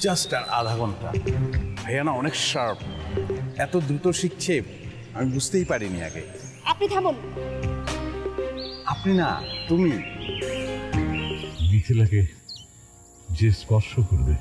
Just আর আধা ঘণ্টা। ভাইয়া না অনেক শার্প। এত দ্রুত শিখছে আমি বুঝতেই পারিনি আগে। আপনি থামুন। আপনি না তুমি। মিথিলাকে যে স্পর্শ করবে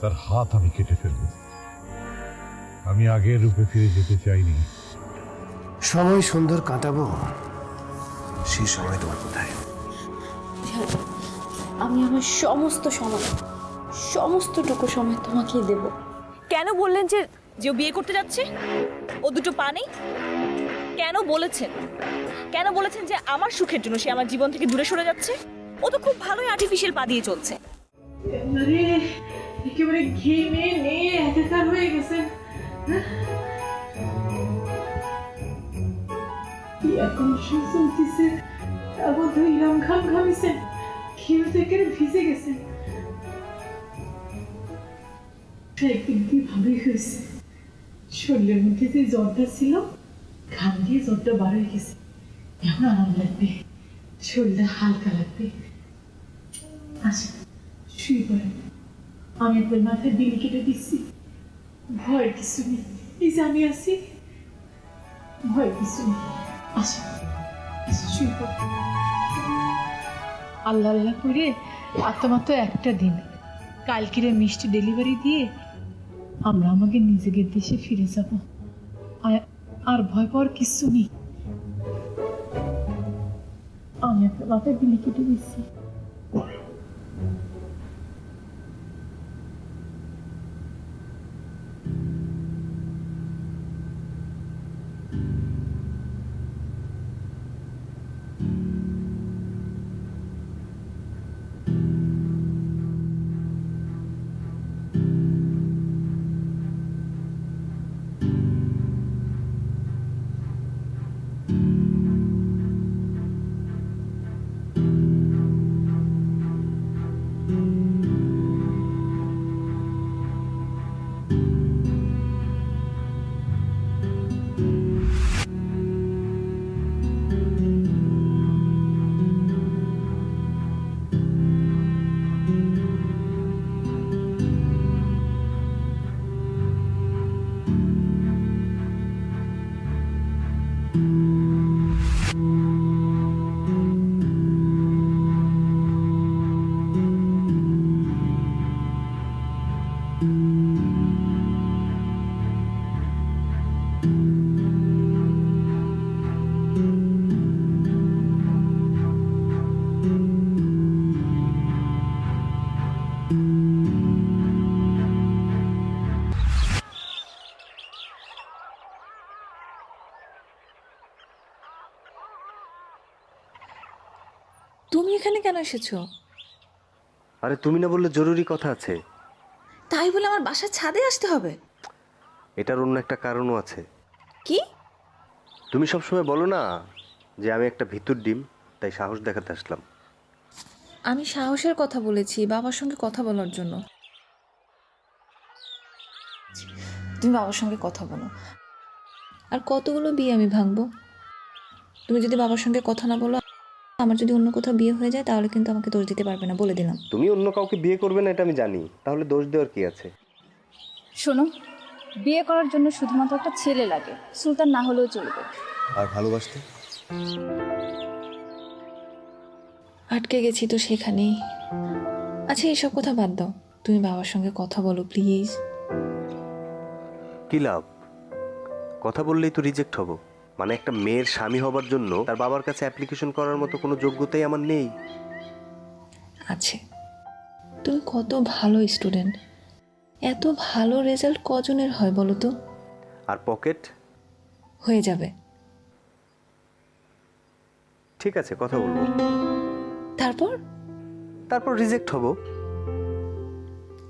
তার হাত আমি কেটে ফেলব। আমি আগের রূপে ফিরে যেতে চাইনি। সময় সুন্দর কাটাবো। সেই সময় তোমার কোথায়? আমি আমার সমস্ত সময় সমস্তটুকু সময় তোমাকেই দেব। কেন বললেন যে যে ও বিয়ে করতে যাচ্ছে? ও দুটো পা নেই? কেন বলেছেন? কেন বলেছেন যে আমার সুখের জন্য সে আমার জীবন থেকে দূরে সরে যাচ্ছে? ও তো খুব ভালোই আর্টিফিশিয়াল পা দিয়ে চলছে। একেবারে ঘেমে নিয়ে একাকার হয়ে গেছেন এখন খেয়ে থেকে ভিজে গেছেন। একদিক দিয়ে হয়েছে? শরীরের মধ্যে যে জ্বরটা ছিল, ঘাম দিয়ে জ্বরটা বার হয়ে গেছে। এখন আরাম লাগবে। শরীরটা হালকা লাগবে। আচ্ছা শুয়ে পড়েন আমি আপনার মাথায় বিল কেটে দিচ্ছি। ভয়ের কিছু নেই। এই যে আমি আছি ভয়ের কিছু নেই। আসো। আসো, শুয়ে পড়। আল্লাহ আল্লাহ করে আত্মামাত্র একটা দিন। কালকিরে মিষ্টি ডেলিভারি দিয়ে আমরা আমাকে নিজেদের দেশে ফিরে যাব। আর- ভয় পাওয়ার কিছু নেই। আমি একটা মাথায় বিলি কেটে দিচ্ছি কেন এসেছ? আরে তুমি না বললে জরুরি কথা আছে। তাই বলে আমার বাসার ছাদে আসতে হবে? এটার অন্য একটা কারণও আছে। কি? তুমি সবসময় বলো না যে আমি একটা ভিতর ডিম তাই সাহস দেখাতে আসলাম। আমি সাহসের কথা বলেছি বাবার সঙ্গে কথা বলার জন্য। তুমি বাবার সঙ্গে কথা বলো। আর কতগুলো বিয়ে আমি ভাঙবো? তুমি যদি বাবার সঙ্গে কথা না বলো আমার যদি অন্য কোথাও বিয়ে হয়ে যায় তাহলে কিন্তু আমাকে দোষ দিতে পারবে না বলে দিলাম। তুমি অন্য কাউকে বিয়ে করবে না এটা আমি জানি। তাহলে দোষ দেওয়ার কি আছে? শোনো বিয়ে করার জন্য শুধুমাত্র একটা ছেলে লাগে সুলতান না হলেও চলবে। আর ভালোবাসতে? আটকে গেছি তো সেখানেই। আচ্ছা এসব কথা বাদ দাও। তুমি বাবার সঙ্গে কথা বলো প্লিজ কি লাভ? কথা বললেই তো রিজেক্ট হব। মানে একটা মেয়ের স্বামী হবার জন্য তার বাবার কাছে অ্যাপ্লিকেশন করার মতো কোনো যোগ্যতাই আমার নেই। আছে। তুমি কত ভালো স্টুডেন্ট এত ভালো রেজাল্ট কজনের হয় বলো তো? আর পকেট হয়ে যাবে। ঠিক আছে কথা বলব। তারপর? তারপর রিজেক্ট হব।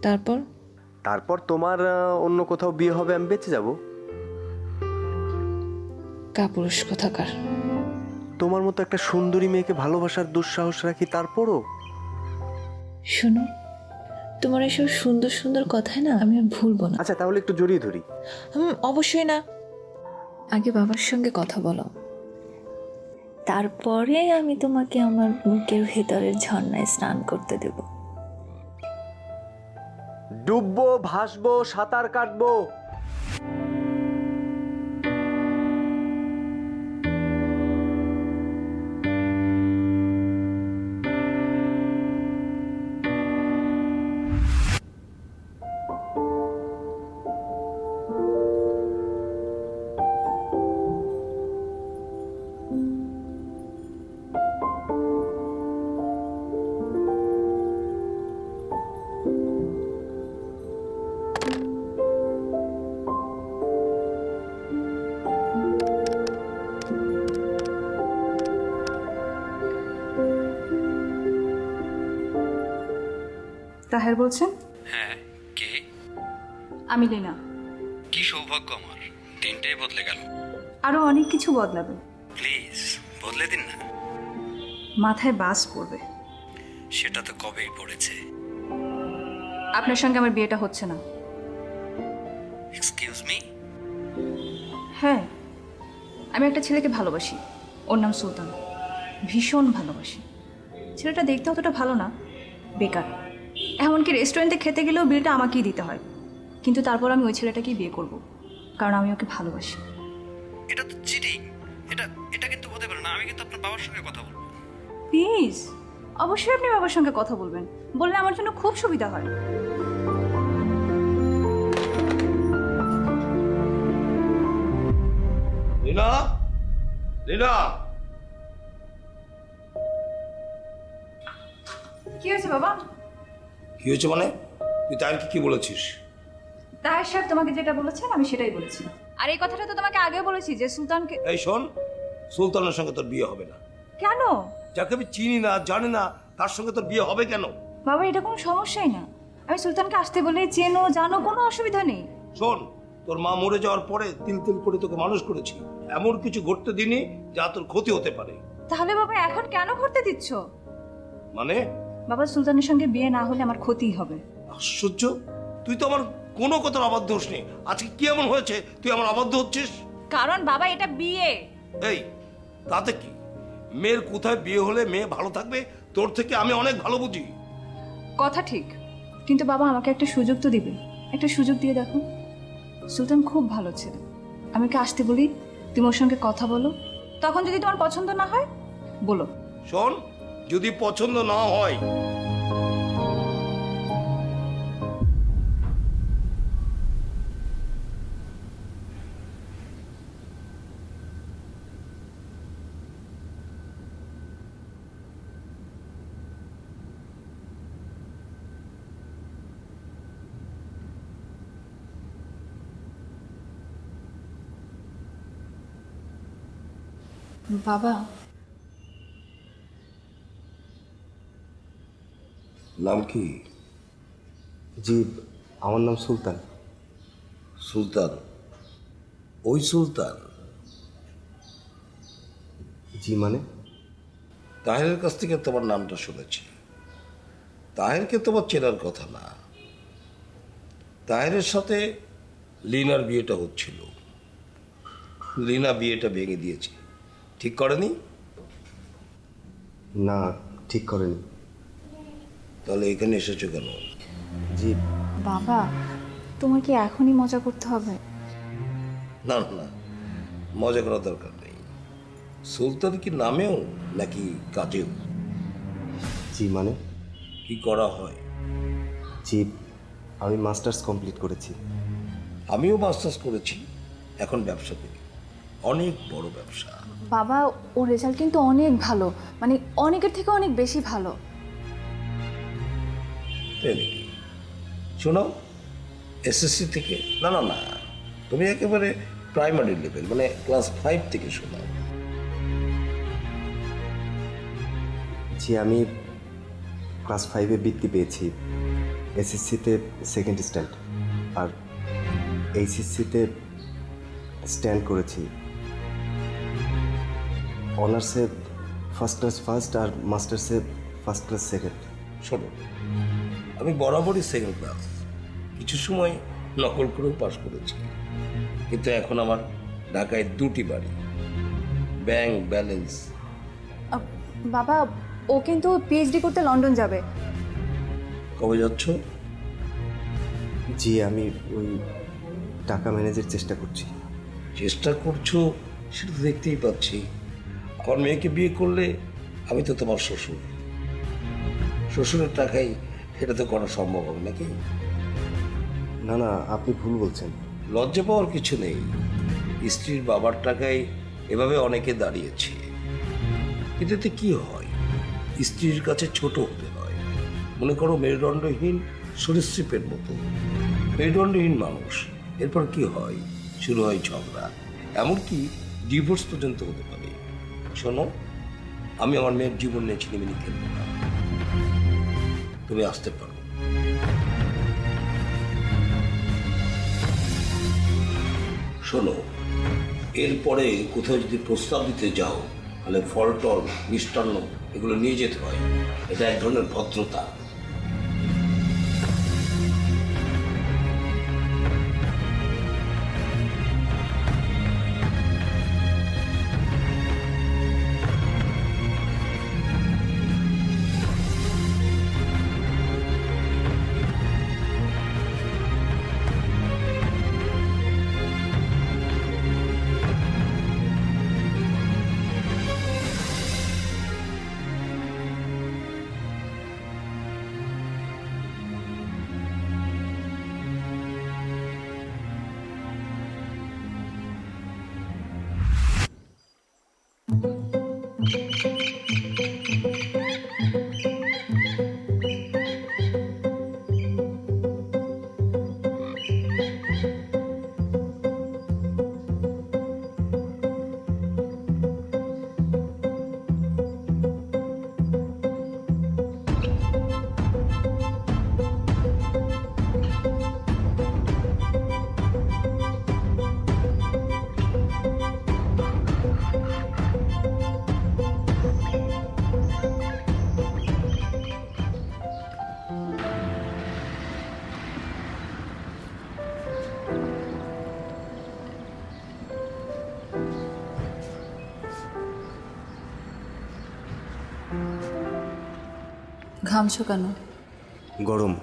তারপর? তারপর তোমার আহ, অন্য কোথাও বিয়ে হবে আমি বেঁচে যাব। কাপুরুষ কোথাকার। তোমার মতো একটা সুন্দরী মেয়েকে ভালোবাসার দুঃসাহস রাখি তারপরও? শোনো তোমার এসব সুন্দর সুন্দর কথায় না আমি আর ভুলবো না। আচ্ছা তাহলে একটু জড়িয়ে ধরি। হুম অবশ্যই না। আগে বাবার সঙ্গে কথা বলো। তারপরে আমি তোমাকে আমার বুকের ভেতরের ঝর্ণায় স্নান করতে দেব। ডুববো ভাসবো সাঁতার কাটবো। তাহের বলছেন? হ্যাঁ কে? আমি লীনা। কি সৌভাগ্য আমার। দিনটাই বদলে গেল। আরও অনেক কিছু বদলাবে প্লিজ বদলে দিন না। মাথায় বাস পড়বে। সেটা তো কবেই পড়েছে। আপনার সঙ্গে আমার বিয়েটা হচ্ছে না। এক্সকিউজ মি হ্যাঁ আমি একটা ছেলেকে ভালোবাসি। ওর নাম সুলতান। ভীষণ ভালোবাসি। ছেলেটা দেখতে অতটা ভালো না। বেকার। এমনকি রেস্টুরেন্টে খেতে গেলেও বিলটা আমাকেই দিতে হয়। কিন্তু তারপর আমি ওই ছেলেটাকেই বিয়ে করব কারণ আমি ওকে ভালোবাসি। এটা তো চিটিং এটা এটা কিন্তু হতে পারে না। আমি কিন্তু আপনার বাবার সঙ্গে কথা বলব। প্লিজ অবশ্যই আপনি বাবার সঙ্গে কথা বলবেন। বললে আমার জন্য খুব সুবিধা হয়। লীনা লীনা কি হয়েছে বাবা? কি হয়েছে মানে? তুই তাইরকে কি বলেছিস? তাহের সাহেব তোমাকে যেটা বলেছেন আমি সেটাই বলেছি। আর এই কথাটা তো তোমাকে আগেও বলেছি যে সুলতানকে এই শোন সুলতানের সঙ্গে তোর বিয়ে হবে না। কেন? যাকে আমি চিনি না জানি না তার সঙ্গে তোর বিয়ে হবে কেন? বাবা এটা কোনো সমস্যাই না। আমি সুলতানকে আসতে বলে চেনো জানো কোনো অসুবিধা নেই। শোন তোর মা মরে যাওয়ার পরে তিল তিল করে তোকে মানুষ করেছি। এমন কিছু ঘটতে দিনি যা তোর ক্ষতি হতে পারে। তাহলে বাবা এখন কেন ঘটতে দিচ্ছ? মানে? বাবা সুলতানের সঙ্গে বিয়ে না হলে আমার ক্ষতি হবে। আশ্চর্য? তুই তো আমার কোনো কথার অবাধ্য হোসনি। আজকে কি এমন হয়েছে? তুই আমার অবাধ্য হচ্ছিস? কারণ বাবা এটা বিয়ে। এই তাতে কি? মেয়ের কোথায় বিয়ে হলে মেয়ে ভালো থাকবে? তোর থেকে আমি অনেক ভালো বুঝি। কথা ঠিক কিন্তু বাবা আমাকে একটা সুযোগ তো দিবে। একটা সুযোগ দিয়ে দেখো সুলতান খুব ভালো ছেলে। আমি ওকে আসতে বলি তুমি ওর সঙ্গে কথা বলো। তখন যদি তোমার পছন্দ না হয় বলো। শোন যদি পছন্দ না হয়। বাবা নাম কি? জি আমার নাম সুলতান। সুলতান? ওই সুলতান? জি মানে? তাহেরের কাছ থেকে তোমার নামটা শুনেছি। তাহেরকে তোমার চেনার কথা না। তাহেরের সাথে লিনার বিয়েটা হচ্ছিল। লিনা বিয়েটা ভেঙে দিয়েছে। ঠিক করেনি? না ঠিক করেনি। তাহলে এখানে এসেছ কেন? জি। বাবা তোমার কি এখনই মজা করতে হবে? না না, না মজা করার দরকার নেই। সুলতান কি নামেও নাকি কাজেও? জি মানে? কি করা হয়? জি আমি মাস্টার্স কমপ্লিট করেছি। আমিও মাস্টার্স করেছি এখন ব্যবসা করি। অনেক বড় ব্যবসা। বাবা ও রেজাল্ট কিন্তু অনেক ভালো। মানে অনেকের থেকে অনেক বেশি ভালো। তাই নাকি শোনো এসএসসি থেকে না না না তুমি একেবারে প্রাইমারি লেভেল মানে ক্লাস ফাইভ থেকে শোনাও জি আমি ক্লাস ফাইভে বৃত্তি পেয়েছি এসএসসিতে সেকেন্ড স্ট্যান্ড আর এইচএসসিতে স্ট্যান্ড করেছি। অনার্সে ফার্স্ট ক্লাস ফার্স্ট আর মাস্টার্সে ফার্স্ট ক্লাস সেকেন্ড শোনো আমি বরাবরই সেকেন্ড ক্লাস কিছু সময় নকল করেও পাশ করেছি। কিন্তু এখন আমার ঢাকায় দুটি বাড়ি। ব্যাংক ব্যালেন্স বাবা ও কিন্তু পিএইচডি করতে লন্ডন যাবে। কবে যাচ্ছ? জি আমি ওই টাকা ম্যানেজের চেষ্টা করছি। চেষ্টা করছ? সেটা তো দেখতেই পাচ্ছি। আমার মেয়েকে বিয়ে করলে আমি তো তোমার শ্বশুর। শ্বশুরের টাকাই এটা তো করা সম্ভব হবে নাকি? না না আপনি ভুল বলছেন। লজ্জা পাওয়ার কিছু নেই। স্ত্রীর বাবার টাকায় এভাবে অনেকে দাঁড়িয়েছে। কিন্তু এতে কি হয়? স্ত্রীর কাছে ছোট হতে হয়। মনে করো মেরুদণ্ডহীন সরীসৃপের মতো। মেরুদণ্ডহীন মানুষ। এরপর কি হয়? শুরু হয় ঝগড়া। এমনকি ডিভোর্স পর্যন্ত হতে পারে। শোনো আমি আমার মেয়ের জীবন নিয়ে ছিনিমিনি খেলব না। তুমি আসতে পারো শোনো, এরপরে কোথাও যদি প্রস্তাব দিতে যাও, তাহলে ফল টল মিষ্টান্ন, এগুলো নিয়ে যেতে হয়। এটা এক ধরনের ভদ্রতা। ঘামছো কেন? গরম।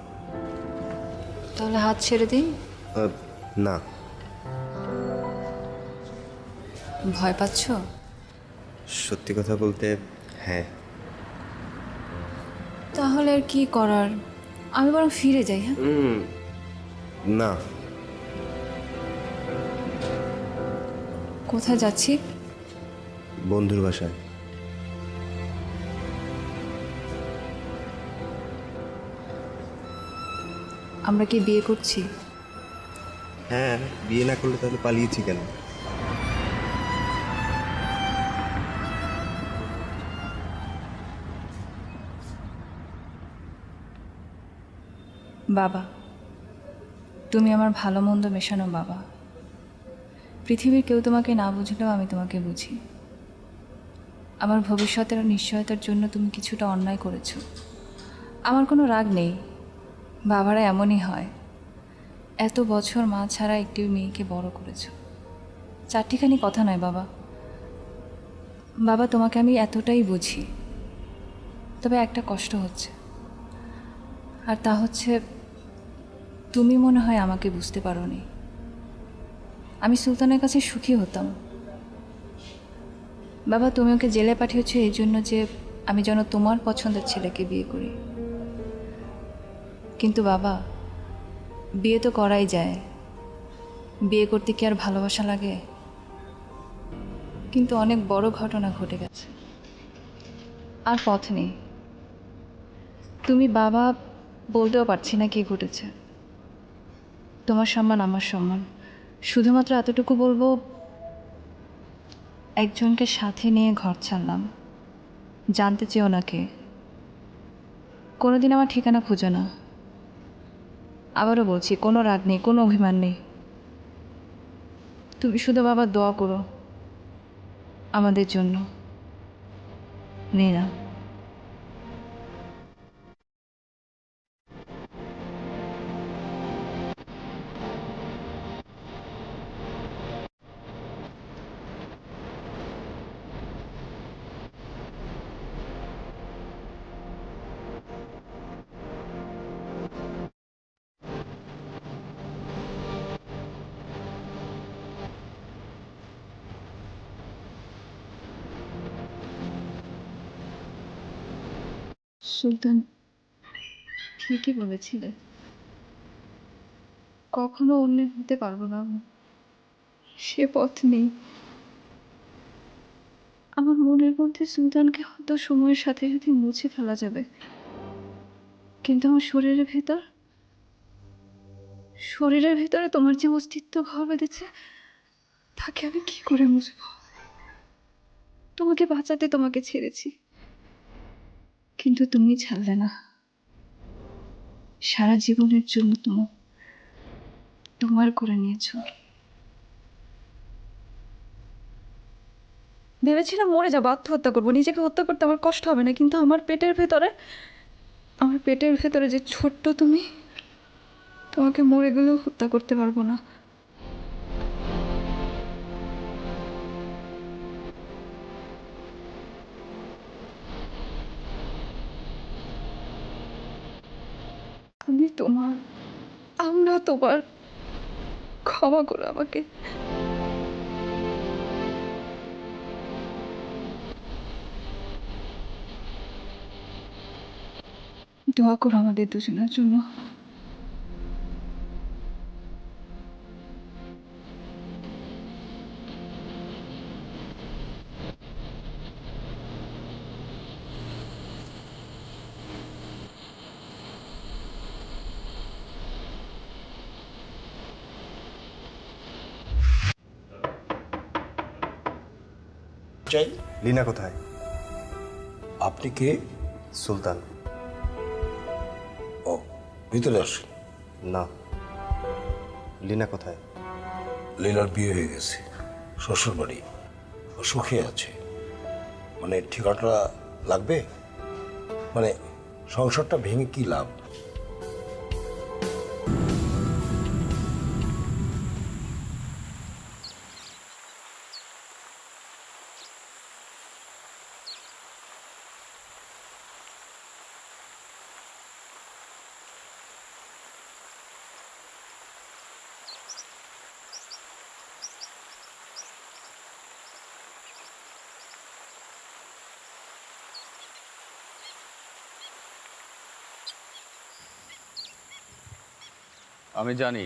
তাহলে হাত ছেড়ে আহ, না। ভয় পাচ্ছ? সত্যি কথা বলতে হ্যাঁ। তাহলে আর কি করার? আমি বরং ফিরে যাই হ্যাঁ? না। কোথায় যাচ্ছি? বন্ধুর বাসায়। আমরা কি বিয়ে করছি? হ্যাঁ বিয়ে না করলে তাহলে পালিয়েছি কেন? বাবা তুমি আমার ভালো মন্দ মেশানো বাবা। পৃথিবীর কেউ তোমাকে না বুঝলেও আমি তোমাকে বুঝি। আমার ভবিষ্যতের নিশ্চয়তার জন্য তুমি কিছুটা অন্যায় করেছ। আমার কোনো রাগ নেই। বাবারা এমনই হয়। এত বছর মা ছাড়া একটি মেয়েকে বড় করেছ। চারটিখানি কথা নয় বাবা। বাবা, তোমাকে আমি এতটাই বুঝি। তবে একটা কষ্ট হচ্ছে। আর তা হচ্ছে, তুমি মনে হয় আমাকে বুঝতে পারো নি আমি সুলতানের কাছে সুখী হতাম। বাবা, তুমি ওকে জেলে পাঠিয়েছো এই জন্য যে আমি যেন তোমার পছন্দের ছেলেকে বিয়ে করি। কিন্তু বাবা, বিয়ে তো করাই যায়। বিয়ে করতে কি আর ভালোবাসা লাগে? কিন্তু অনেক বড় ঘটনা ঘটে গেছে। আর পথ নেই। তুমি বাবা বলতেও পারছি না কি ঘটেছে। তোমার সম্মান, আমার সম্মান। শুধুমাত্র এতটুকু বলব, একজনকে সাথে নিয়ে ঘর ছাড়লাম। জানতে চেয়েও না কে। কোনোদিন আমার ঠিকানা খুঁজো না। আবারও বলছি, কোনো রাগ নেই, কোনো অভিমান নেই। তুমি শুধু বাবা দোয়া করো আমাদের জন্য। না সুলতান, ঠিকই বলেছিলে। কখনো অন্যের হতে পারব না। সে পথ নেই। আমার মনের মধ্যে সুলতানকে হয়তো সময়ের সাথে সাথে মুছে ফেলা যাবে। কিন্তু আমার শরীরের ভেতর, শরীরের ভেতরে তোমার যে অস্তিত্ব ঘর বেঁধেছে, তাকে আমি কি করে মুছবো? তোমাকে বাঁচাতে তোমাকে ছেড়েছি। কিন্তু তুমি ছাড়লে না। সারা জীবনের জন্য তোমার তোমার করে নিয়েছো। ভেবেছিলাম মরে যাব, আত্মহত্যা করব। নিজেকে হত্যা করতে আমার কষ্ট হবে না, কিন্তু আমার পেটের ভেতরে, আমার পেটের ভেতরে যে ছোট্ট তুমি, তোমাকে মরে গেলেও হত্যা করতে পারব না। তোমার ক্ষমা করো আমাকে দোয়া করো আমাদের দুজনের জন্য চাই লিনা কোথায়? আপনি কে? সুলতান। ও ভিতরে আসুন। না। লিনা কোথায়? লীলার বিয়ে হয়ে গেছে। শ্বশুর বাড়ি। ও সুখে আছে। মানে ঠিকানাটা লাগবে? মানে সংসারটা ভেঙে কি লাভ? আমি জানি।